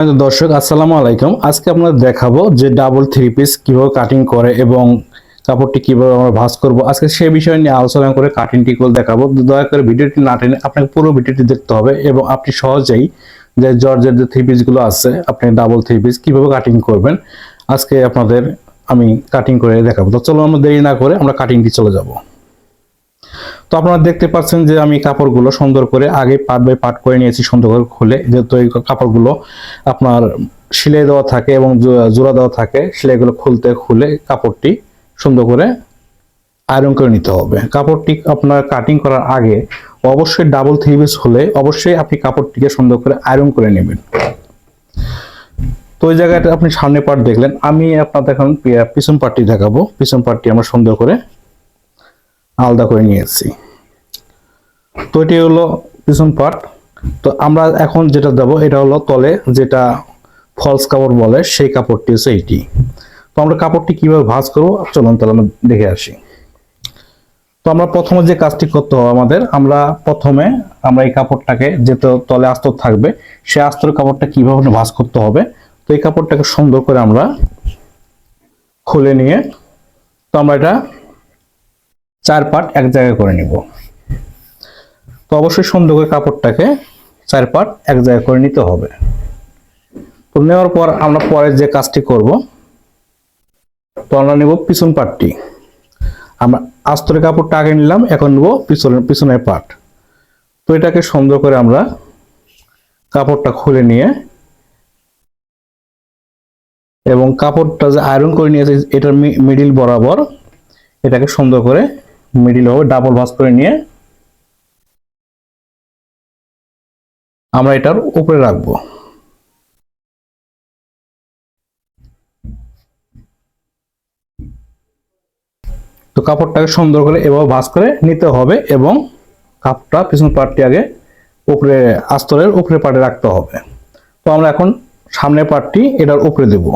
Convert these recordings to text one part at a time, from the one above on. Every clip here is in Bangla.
দর্শক, আসসালামু আলাইকুম। আজকে আপনাদের দেখাবো যে ডাবল থ্রি পিস কীভাবে কাটিং করে এবং কাপড়টি কীভাবে আমরা ভাঁজ করব। আজকে সেই বিষয় নিয়ে আলোচনা করে কাটিং টিকল দেখাবো। দয়া করে ভিডিওটি না টেনে আপনাকে পুরো ভিডিওটি দেখতে হবে এবং আপনি সহজেই যে জর্জের যে থ্রি পিসগুলো আছে, আপনি ডাবল থ্রি পিস কীভাবে কাটিং করবেন, আজকে আপনাদের আমি কাটিং করে দেখাবো। তো চলো আমরা দেরি না করে আমরা কাটিংটি চলে যাব। তো আপনারা দেখতে পাচ্ছেন যে আমি কাপড়গুলো সুন্দর করে আগে পার্ট বাই পার্ট করে নিয়েছি, সুন্দর করে খুলে। যেহেতু এই কাপড়গুলো আপনার সেলাই দেওয়া থাকে এবং জোড়া দেওয়া থাকে, সেলাইগুলো খুলতে খুলে কাপড়টি সুন্দর করে আয়রন করে নিতে হবে। কাপড়টি আপনার কাটিং করার আগে অবশ্যই ডাবল থ্রি পিস হলে অবশ্যই আপনি কাপড়টিকে সুন্দর করে আয়রন করে নেবেন। তো ওই জায়গাটা আপনি সামনে পার্ট দেখলেন। আমি আপনাদের এখন পিছন পার্টটি দেখাবো। পিছন পার্টটি আমরা সুন্দর করে আলাদা করে নিয়েছি তো এটি হলো পিছন পার্ট তো আমরা এখন যেটা দেবো, এটা হলো তলে যেটা ফলস কাপড় বলে, সেই কাপড়টি হচ্ছে এইটি। তো আমরা কাপড়টি কীভাবে ভাঁজ করব, চলুন তাহলে আমরা দেখে আসি। তো আমরা প্রথমে যে কাজটি করতে হবে আমাদের, আমরা প্রথমে আমরা এই কাপড়টাকে যেহেতু তলে আস্তর থাকবে, সেই আস্তর কাপড়টা কীভাবে ভাঁজ করতে হবে, তো এই কাপড়টাকে সুন্দর করে আমরা খুলে নিয়ে, তো আমরা এটা চার পার্ট এক জায়গায় করে নিব। তো অবশ্যই সুন্দর করে কাপড়টাকে চার পার্ট এক জায়গায় করে নিতে হবে। তো নেওয়ার পর আমরা পরে যে কাজটি করব, তো আমরা নেব পিছন পার্টটি আমরা আস্তরের কাপড়টা আগে নিলাম, এখন নেব পিছনের পিছনের পার্ট তো এটাকে সুন্দর করে আমরা কাপড়টা খুলে নিয়ে এবং কাপড়টা যে আয়রন করে নিয়েছে, এটার মিডিল বরাবর এটাকে সুন্দর করে মিডিল হবে ডাবল ভাঁজ করে নিয়ে আমরা এটার উপরে রাখব। তো কাপড়টাকে সুন্দর করে এভাবে ভাঁজ করে নিতে হবে এবং কাপড়টা পিছন পার্টটি আগে উপরে, আস্তরের উপরে পার্টে রাখতে হবে। তো আমরা এখন সামনের পার্টটি এটার উপরে দেবো।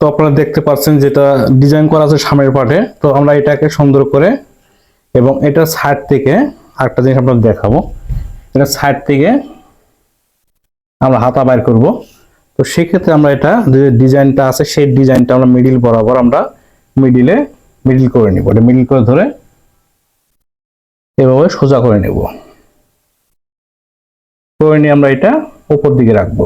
তো আপনারা দেখতে পাচ্ছেন যেটা ডিজাইন করা আছে সামনের পার্টে তো আমরা এটাকে সুন্দর করে এবং এটা সাইড থেকে আরেকটা জিনিস আপনাদের দেখাবো। এটা সাইড থেকে আমরা হাতা বাইর করব। তো সেক্ষেত্রে আমরা এটা যে ডিজাইনটা আছে সেই ডিজাইনটা আমরা মিডিল বরাবর আমরা মিডিলে মিডিল করে নিব। এটা মিডিল করে ধরে এভাবে সোজা করে নেব। করে নিয়ে আমরা এটা উপর দিকে রাখব।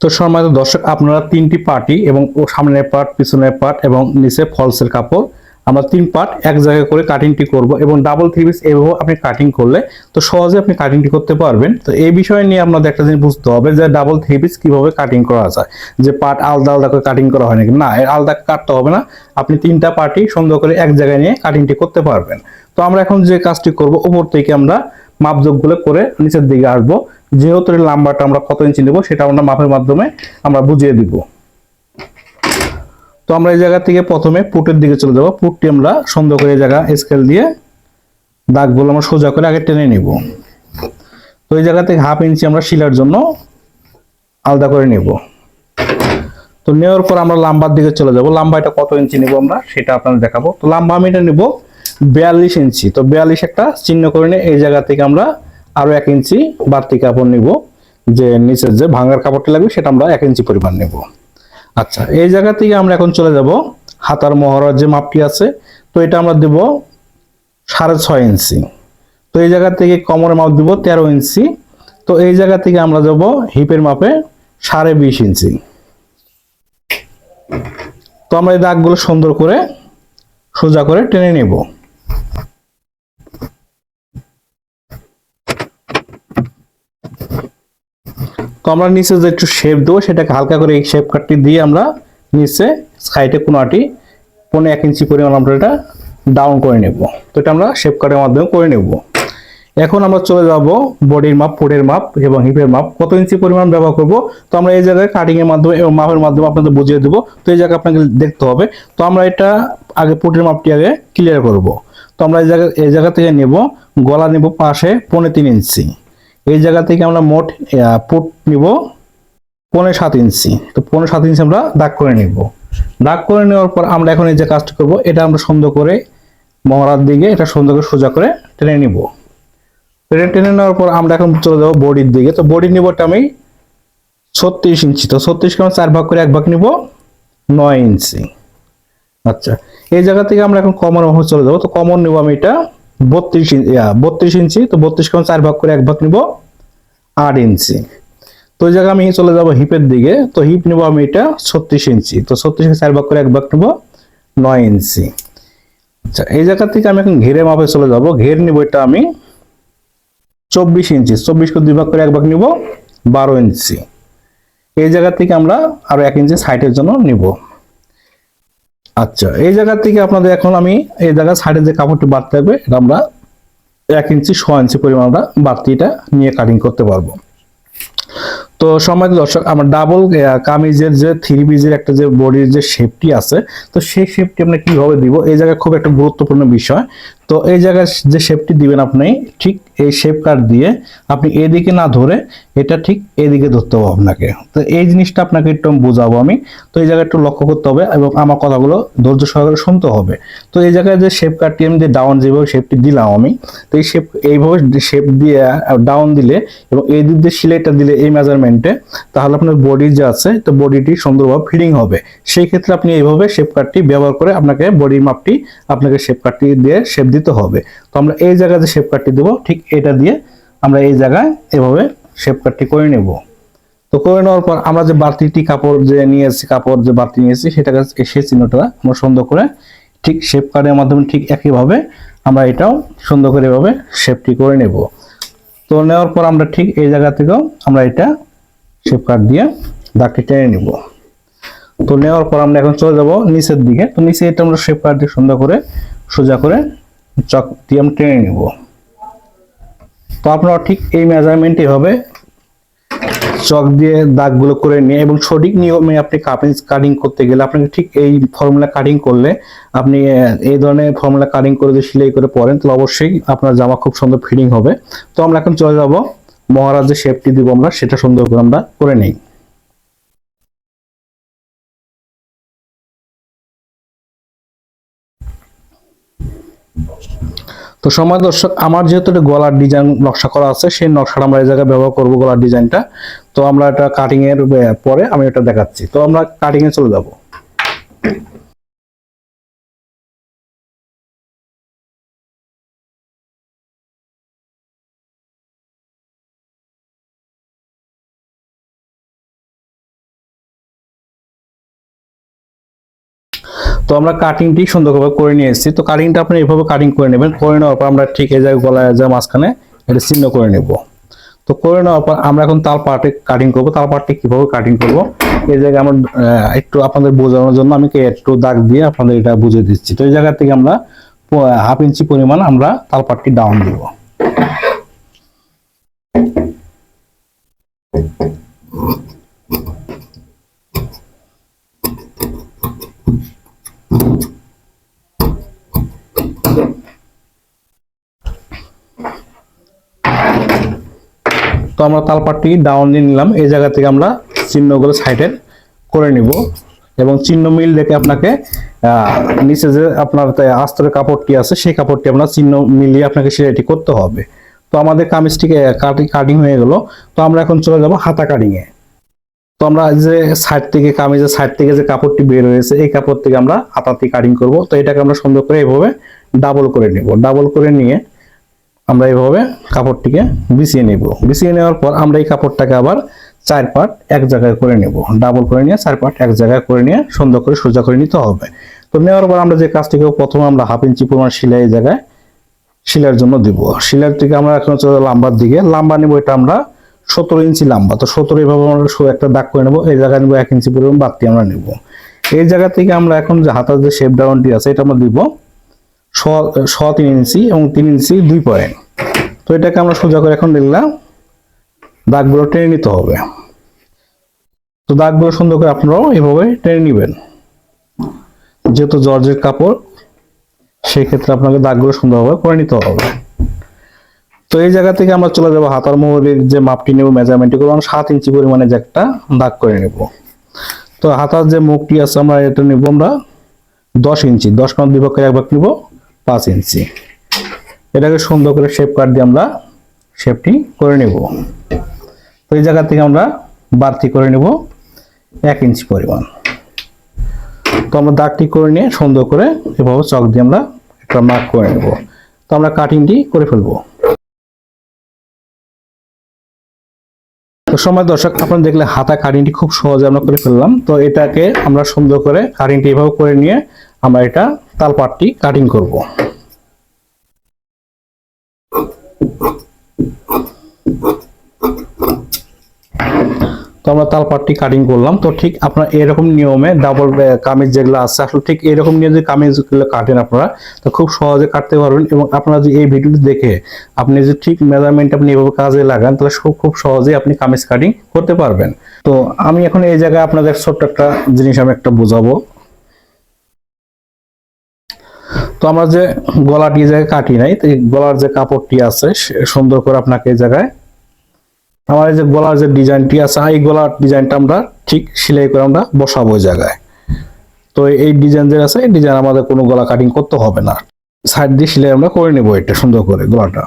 তো সম্মানিত দর্শক, আপনারা তিনটি পার্টি এবং সামনের পার্ট, পিছনের পার্ট এবং নিচে ফলসের কাপড় আমরা তিন পার্ট এক জায়গায় করে কাটিংটি করব এবং ডাবল থ্রি পিস এভাবে আপনি কাটিং করলে তো সহজে আপনি কাটিংটি করতে পারবেন। তো এই বিষয় নিয়ে আপনাদের একটা জিনিস বুঝতে হবে যে ডাবল থ্রি পিস কীভাবে কাটিং করা যায়, যে পার্ট আলাদা আলাদা করে কাটিং করা হয় নাকি? না, এর আলাদা কাটতে হবে না, আপনি তিনটা পার্টি সুন্দর করে এক জায়গায় নিয়ে কাটিংটি করতে পারবেন। তো আমরা এখন যে কাজটি করব, উপর থেকে আমরা মাপযোগগুলো করে নিচের দিকে আসব। যেহেতু এর লাম্বাটা আমরা কত ইঞ্চি নেব, সেটা আমরা মাপের মাধ্যমে আমরা বুঝিয়ে দিব। তো আমরা এই জায়গা থেকে প্রথমে পুটের দিকে চলে যাব। পুটটি আমরা সুন্দর করে এই জায়গা স্কেল দিয়ে দাগগুলো আমরা সোজা করে আগে টেনে নিব। তো এই জায়গা থেকে হাফ ইঞ্চি আমরা শিলার জন্য আলাদা করে নেব। তো নেওয়ার পর আমরা লাম্বার দিকে চলে যাব। লাম্বা এটা কত ইঞ্চি নেব আমরা সেটা আপনাদের দেখাবো। তো লাম্বা আমি এটা নেব বিয়াল্লিশ ইঞ্চি তো বিয়াল্লিশ একটা চিহ্ন করে নিয়ে এই জায়গা থেকে আমরা আরও এক ইঞ্চি বাড়তি কাপড় নিব। যে নিচের যে ভাঙার কাপড়টি লাগবে সেটা আমরা এক ইঞ্চি পরিমাণ নেব। আচ্ছা এই জায়গা থেকে আমরা এখন চলে যাব। হাতার মহড়ার যে মাপটি আছে, তো এটা আমরা দেব সাড়ে ছয় ইঞ্চি। তো এই জায়গা থেকে কমরের মাপ দিব তেরো ইঞ্চি। তো এই জায়গা থেকে আমরা যাব হিপের মাপে সাড়ে বিশ ইঞ্চি। তো আমরা এই দাগগুলো সুন্দর করে সোজা করে টেনে নেব। তো আমরা নিচে যে একটু শেপ দেবো, সেটাকে হালকা করে এই শেপ কাটটি দিয়ে আমরা নিচে সাইডে কোনাটি পনেরো এক ইঞ্চি পরিমাণ আমরা এটা ডাউন করে নেব। তো এটা আমরা শেপ কাটের মাধ্যমে করে নেব। এখন আমরা চলে যাব বডির মাপ ফুটের মাপ এবং হিপের মাপ। কত ইঞ্চি পরিমাণ ব্যবহার করব? তো আমরা এই জায়গায় কাটিং এর মাধ্যমে এবং মাপের মাধ্যমে আপনাদের বুঝিয়ে দেবো। তো এই জায়গায় আপনাকে দেখতে হবে। তো আমরা এটা আগে ফুটের মাপটি আগে ক্লিয়ার করব। তো আমরা এই জায়গা এই জায়গা থেকে নেব। গলা নেব পাশে পনেরো তিন ইঞ্চি। এই জায়গা থেকে আমরা মোট পুট নিব পনেরো সাত ইঞ্চি। তো পনেরো সাত ইঞ্চি আমরা দাগ করে নিব। দাগ করে নেওয়ার পর আমরা এখন এই যে কাজটা করব, এটা আমরা সুন্দর করে মহড়ার দিকে, এটা সুন্দর করে সোজা করে টেনে নিব। এটা টেনে নেওয়ার পর আমরা এখন চলে যাব বডির দিকে। তো বডি নিবটা আমি ছত্রিশ ইঞ্চি। তো ছত্রিশকে আমরা চার ভাগ করে এক ভাগ নিব নয় ইঞ্চি। আচ্ছা এই জায়গা থেকে আমরা এখন কমন চলে যাব। তো কমন নেব আমি এটা বত্রিশ ইঞ্চি বত্রিশ ইঞ্চি, তো বত্রিশকে আমরা চার ভাগ করে এক ভাগ নিব আট ইঞ্চি। তো ওই জায়গায় আমি চলে যাব হিপের দিকে, তো হিপ নেব আমি এটা ছত্রিশ ইঞ্চি, তো ছত্রিশকে চার ভাগ করে এক ভাগ নেব নয় ইঞ্চি। আচ্ছা এই জায়গা থেকে আমি এখন ঘেরে মাপে চলে যাব, ঘের নিব এটা আমি চব্বিশ ইঞ্চি চব্বিশকে দুই ভাগ করে এক ভাগ নিব বারো ইঞ্চি। এই জায়গা থেকে আমরা আরও এক ইঞ্চি সাইডের জন্য নিব। আচ্ছা এই জায়গা থেকে আপনাদের এখন আমি এই জায়গা সাইডে যে কাপড়টি বাড়তে হবে, এটা আমরা এক ইঞ্চি, ছ ইঞ্চি পরিমাণ আমরা বাড়তিটা নিয়ে কাটিং করতে পারব। তো সময় দর্শক, আমার ডাবল কামিজের যে থ্রি পিজের একটা যে বডির যে শেপটি আছে, তো সেই শেপটি আমরা কীভাবে দিব? এই জায়গায় খুব একটা গুরুত্বপূর্ণ বিষয়। তো এই জায়গায় যে শেপটি দিবেন আপনি, ঠিক এই শেপ কাট দিয়ে আপনি এদিকে না ধরে এটা ঠিক এদিকে ধরতে হবে আপনাকে। তো এই জিনিসটা আপনাকে একটু বোঝাবো আমি। তো এই জায়গায় একটু লক্ষ্য করতে হবে এবং আমার কথাগুলো ধৈর্য সহকারে শুনতে হবে। তো এই জায়গায় যে শেপ কাটটি আমি যে ডাউন যেভাবে শেপটি দিলাম আমি, তো এই শেপ এইভাবে শেপ দিয়ে ডাউন দিলে এবং এই দিক দিয়ে সিলাইটা দিলে এই মেজারমেন্টে তাহলে আপনার বডি যে আছে, তো বডিটি সুন্দরভাবে ফিটিং হবে। সেই ক্ষেত্রে আপনি এইভাবে শেপ কাটটি ব্যবহার করে আপনাকে বডির মাপটি, আপনাকে শেপ কাটটি দিয়ে শেপ দিতে হবে। তো আমরা এই জায়গায় যে শেপ কাটটি দেবো, ঠিক এটা দিয়ে আমরা এই জায়গায় এভাবে শেপ কাটটি করে নেব। তো করে নেওয়ার পর আমরা যে বাড়তিটি কাপড় যে নিয়েছি, কাপড় যে বাড়তি নিয়েছি, সেটাকে সেই চিহ্নটা আমরা সুন্দর করে ঠিক শেপ কাটের মাধ্যমে ঠিক একইভাবে আমরা এটাও সুন্দর করে এভাবে শেপটি করে নেব। তো নেওয়ার পর আমরা ঠিক এই জায়গা থেকেও আমরা এটা শেপ কাট দিয়ে দাগটি টেনে নিব। তো নেওয়ার পর আমরা এখন চলে যাব নিচের দিকে। তো নিচে এটা আমরা শেপ কাট দিয়ে সুন্দর করে সোজা করে চক দিয়ে আমরা টেনে নিব। তো আপনারা ঠিক এই মেজারমেন্ট হবে। চক দিয়ে দাগগুলো করে নিয়ে এবং সঠিক নিয়মে আপনি কাটিং কাটিং করতে গেলে আপনাকে ঠিক এই ফর্মুলা কাটিং করলে আপনি এই ধরনের ফর্মুলা কাটিং করে যদি সেলাই করে পরেন তাহলে অবশ্যই আপনার জামা খুব সুন্দর ফিটিং হবে। তো আমরা এখন চলে যাব মহারাজের শেপটি দিব আমরা, সেটা সুন্দর করে আমরা করে নেই। তো সময় দর্শক, আমার যেহেতু এটা গলার ডিজাইন নকশা করা আছে, সেই নকশাটা আমরা এই জায়গায় ব্যবহার করব গলার ডিজাইনটা তো আমরা এটা কাটিংয়ের পরে আমি এটা দেখাচ্ছি। তো আমরা কাটিংয়ে চলে যাব। তো আমরা কাটিংটি সুন্দরভাবে করে নিয়ে এসেছি। তো কাটিংটা আপনি এইভাবে কাটিং করে নেবেন। করে নেওয়ার পর আমরা ঠিক এই জায়গায় গলায় যা মাঝখানে এটা চিহ্ন করে নেব। তো করে নেওয়ার পর আমরা এখন তাল পার্টে কাটিং করব। তাল পার্টে কীভাবে কাটিং করব? এই জায়গায় আমরা একটু আপনাদের বোঝানোর জন্য আমি একটু দাগ দিয়ে আপনাদের এটা বুঝিয়ে দিচ্ছি। তো এই জায়গা থেকে আমরা হাফ ইঞ্চি পরিমাণ আমরা তাল পাটটি ডাউন দিব। তো আমরা তালপাটটি ডাউন দিয়ে নিলাম। এই জায়গা থেকে আমরা চিহ্নগুলো সাইডের করে নিব। এবং চিহ্ন মিল দেখে আপনাকে নিচে যে আপনার আস্তরের কাপড়টি আছে, সেই কাপড়টি আপনার চিহ্ন মিলিয়ে আপনাকে সেটি করতে হবে। তো আমাদের কামিজটিকে কাটিং হয়ে গেল। তো আমরা এখন চলে যাব হাতা কাটিংয়ে তো আমরা যে সাইড থেকে, কামিজের সাইড থেকে যে কাপড়টি বের হয়েছে, এই কাপড় থেকে আমরা হাতাতে কাটিং করব। তো এটাকে আমরা সুন্দর করে এইভাবে ডাবল করে নিব। ডাবল করে নিয়ে আমরা এইভাবে কাপড়টিকে বিছিয়ে নেব। বিছিয়ে নেওয়ার পর আমরা এই কাপড়টাকে আবার চার পার্ট এক জায়গায় করে নেব। ডাবল করে নিয়ে চার পার্ট এক জায়গায় করে নিয়ে সুন্দর করে সোজা করে নিতে হবে। তো নেওয়ার পর আমরা যে কাজটিকে প্রথমে আমরা হাফ ইঞ্চি পরিমাণ সেলাই এই জায়গায় শিলার জন্য দিব। শিলার থেকে আমরা এখন চলে লাম্বার দিকে লাম্বা নিব এটা আমরা সতেরো ইঞ্চি লাম্বা। তো সতেরো এইভাবে আমরা একটা দাগ করে নেব, এই জায়গায় নিবো এক ইঞ্চি পরিমাণ বাড়তি আমরা নেব। এই জায়গা থেকে আমরা এখন যে হাতার যে শেপ ডাউনটি আছে এটা আমরা দিব ছ ছ তিন ইঞ্চি এবং তিন ইঞ্চি দুই পয়েন্ট তো এটাকে আমরা সোজা করে এখন দেখলাম, দাগগুলো টেনে নিতে হবে। তো দাগগুলো সুন্দর করে আপনারাও এভাবে টেনে নেবেন। যেহেতু জর্জের কাপড় সেই ক্ষেত্রে আপনাকে দাগগুলো সুন্দরভাবে করে নিতে হবে। তো এই জায়গা থেকে আমরা চলে যাব হাতার মোহরের যে মাপটি নেব মেজারমেন্টটি করব। আমরা সাত ইঞ্চি পরিমাণে যে একটা দাগ করে নেব। তো হাতার যে মুখটি আছে, আমরা এটা নেব আমরা দশ ইঞ্চি। দশ কাউন্ট দুই পক্ষের এক ভাগ নিব। পাঁচ ইঞ্চি। এটাকে সুন্দর করে শেপ কাট দিয়ে আমরা শেপটি করে নেব। তো এই জায়গা থেকে আমরা বাড়তি করে নেব এক ইঞ্চি পরিমাণ। তো আমরা দাগটি করে নিয়ে সুন্দর করে এভাবে চক দিয়ে আমরা একটা মার্ক করে নেব। তো আমরা কাটিংটি করে ফেলব। তো সময় দর্শক, আপনারা দেখলে হাতা কাটিংটি খুব সহজে আমরা করে ফেললাম। তো এটাকে আমরা সুন্দর করে কাটিংটি এভাবে করে নিয়ে আমরা এটা তালপাটটি কাটিং করব। তো আমরা তালপাটটি কাটিং করলাম। তো ঠিক আপনার এরকম নিয়মে ডাবল কামিজ যেগুলো আছে, আসলে ঠিক এরকম নিয়ে যে কামিজগুলো কাটেন আপনারা, তো খুব সহজে কাটতে পারবেন এবং আপনারা যদি এই ভিডিওটি দেখে আপনি যদি ঠিক মেজারমেন্ট আপনি এভাবে কাজে লাগান, তাহলে খুব সহজেই আপনি কামিজ কাটিং করতে পারবেন। তো আমি এখন এই জায়গায় আপনাদের ছোট্ট একটা জিনিস আমি একটা বোঝাবো। তো আমরা যে গলাটি জায়গায় কাটি নাই, তো গলার যে কাপড়টি আছে সুন্দর করে আপনাকে এই জায়গায় আমার এই যে গলার যে ডিজাইনটি আছে, এই গলার ডিজাইনটা আমরা ঠিক সেলাই করে আমরা বসাবো ওই জায়গায়। তো এই ডিজাইন যে আছে, এই ডিজাইন আমাদের কোনো গলা কাটিং করতে হবে না। সাইড দিয়ে সেলাই আমরা করে নেব এটা সুন্দর করে গলাটা।